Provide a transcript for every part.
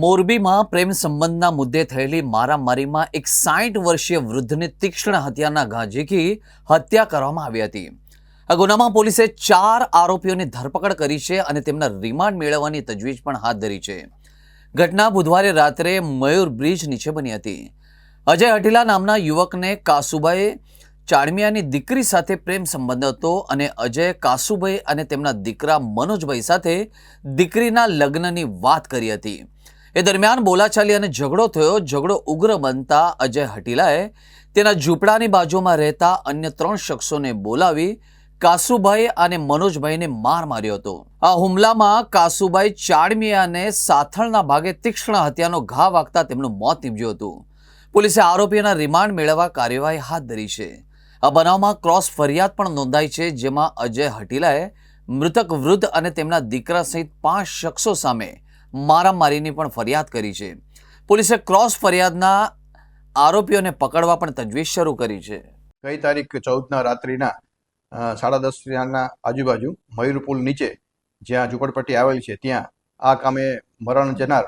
મોરબીમાં પ્રેમ સંબંધના મુદ્દે થયેલી મારામારીમાં એક સાઠ વર્ષીય વૃદ્ધને તીક્ષ્ણ હત્યાના ઘા ઝીકી હત્યા કરવામાં આવી હતી. આ ગુનામાં પોલીસે ચાર આરોપીઓની ધરપકડ કરી છે અને તેમના રિમાન્ડ મેળવવાની તજવીજ પણ હાથ ધરી છે. ઘટના બુધવારે રાત્રે મયુર બ્રિજ નીચે બની હતી. અજય હટીલા નામના યુવકને કાસુભાઈ ચાળમિયાની દીકરી સાથે પ્રેમ સંબંધ હતો અને અજય કાસુભાઈ અને તેમના દીકરા મનોજભાઈ સાથે દીકરીના લગ્નની વાત કરી હતી. એ દરમિયાન બોલાચાલી અને ઝઘડો થયો. ઝઘડો ઉગ્ર બનતા અજય હટીલાએ તેના ઝૂંપડાની બાજુમાં રહેતા અન્ય ત્રણ શખ્સોને બોલાવી કાસુભાઈ અને મનોજભાઈને માર માર્યો હતો. આ હુમલામાં કાસુભાઈ ચાડમિયાને સાથળના ભાગે તીક્ષ્ણ હત્યાનો ઘા વાગતા તેમનું મોત નીપજ્યું હતું. પોલીસે આરોપીઓના રિમાન્ડ મેળવવા કાર્યવાહી હાથ ધરી છે. આ બનાવમાં ક્રોસ ફરિયાદ પણ નોંધાઈ છે, જેમાં અજય હટીલાએ મૃતક વૃદ્ધ અને તેમના દીકરા સહિત પાંચ શખ્સો સામે મારામારીની પણ ફરિયાદ કરી છે. પોલીસે ક્રોસ ફરિયાદના આરોપીઓને પકડવા પણ તજવીજ શરૂ કરી છે. ગઈ તારીખ ચૌદના રાત્રિના સાડા દસ ના આજુબાજુ મયુર પુલ નીચે જ્યાં ઝુંપડપટ્ટી આવેલ છે, ત્યાં આ કામે મરણ જનાર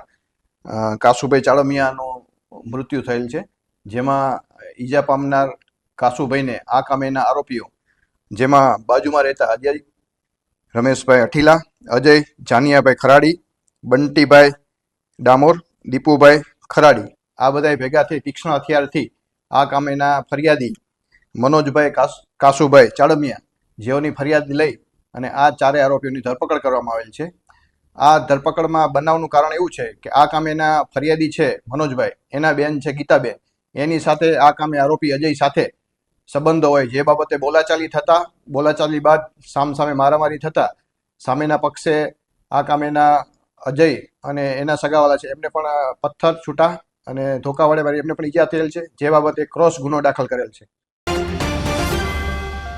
કાસુભાઈ ચાળમિયાનું મૃત્યુ થયેલ છે, જેમાં ઈજા પામનાર કાસુભાઈને આ કામેના આરોપીઓ, જેમાં બાજુમાં રહેતા અજય રમેશભાઈ અઠીલા, અજય, જાનિયાભાઈ ખરાડી બંટીભાઈ ડામોર, દીપુભાઈ ખરાડી. આ બધાય ભેગા થઈ તીક્ષ્ણ હથિયારથી આ કામેના ફરિયાદી મનોજભાઈ કાસ, કાસુભાઈ ચાળમિયા જેઓની ફરિયાદ લઈ અને આ ચારે આરોપીઓની ધરપકડ કરવામાં આવેલ છે. આ ધરપકડમાં બનાવનું કારણ એવું છે કે આ કામેના ફરિયાદી છે મનોજભાઈ. એના બેન છે ગીતાબેન. એની સાથે આ કામે આરોપી અજય સાથે સંબંધો હોય જે બાબતે બોલાચાલી થતા, બોલાચાલી બાદ સામ સામે મારામારી થતા, સામેના પક્ષે આ કામેના અજય અને એના સગાવાલા છે. એમને પણ પથ્થર છૂટા અને ધોકા વડે મારી એમને પણ ઈજા થયેલ છે. જે બાબતે ક્રોસ ગુનો દાખલ કરેલ છે.